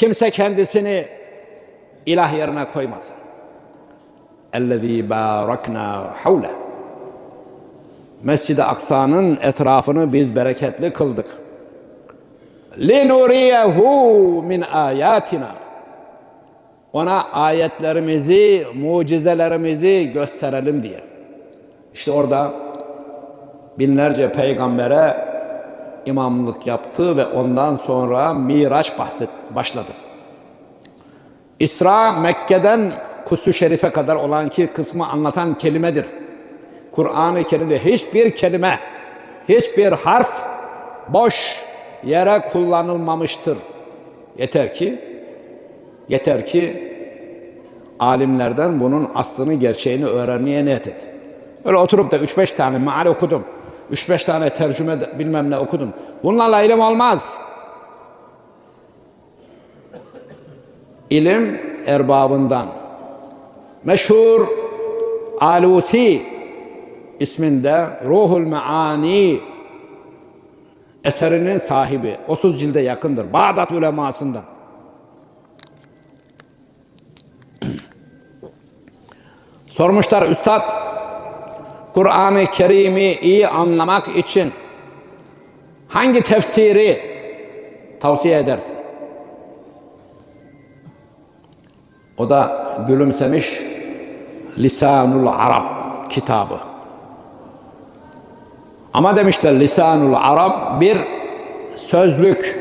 Kimse kendisini ilah yerine koymasın. اَلَّذ۪ي بَارَكْنَا حَوْلَهُ Mescid-i Aksa'nın etrafını biz bereketli kıldık. لِنُرِيَهُ min ayatina. Ona ayetlerimizi, mucizelerimizi gösterelim diye. İşte orada binlerce peygambere imamlık yaptı ve ondan sonra Miraç bahset başladı. İsra Mekke'den Kuts-u Şerif'e kadar olan ki kısmı anlatan kelimedir. Kur'an-ı Kerim'de hiçbir kelime, hiçbir harf boş yere kullanılmamıştır. Yeter ki yeter ki alimlerden bunun aslını gerçeğini öğrenmeye niyet et. Öyle oturup da 3-5 tane meal okudum. 3-5 tane tercüme de- bilmem ne okudum. Bunlarla ilim olmaz. İlim erbabından. Meşhur Alusi isminde Ruhul Meani eserinin sahibi 30 cilde yakındır. Bağdat ulemasından. Sormuşlar üstad Kur'an-ı Kerim'i iyi anlamak için hangi tefsiri tavsiye edersin? O da gülümsemiş Lisanul Arab kitabı. Ama demişler Lisanul Arab bir sözlük.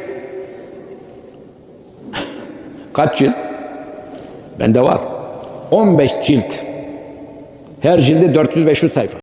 Kaç cilt? Bende var. 15 cilt. Her cildi 400-500 sayfa.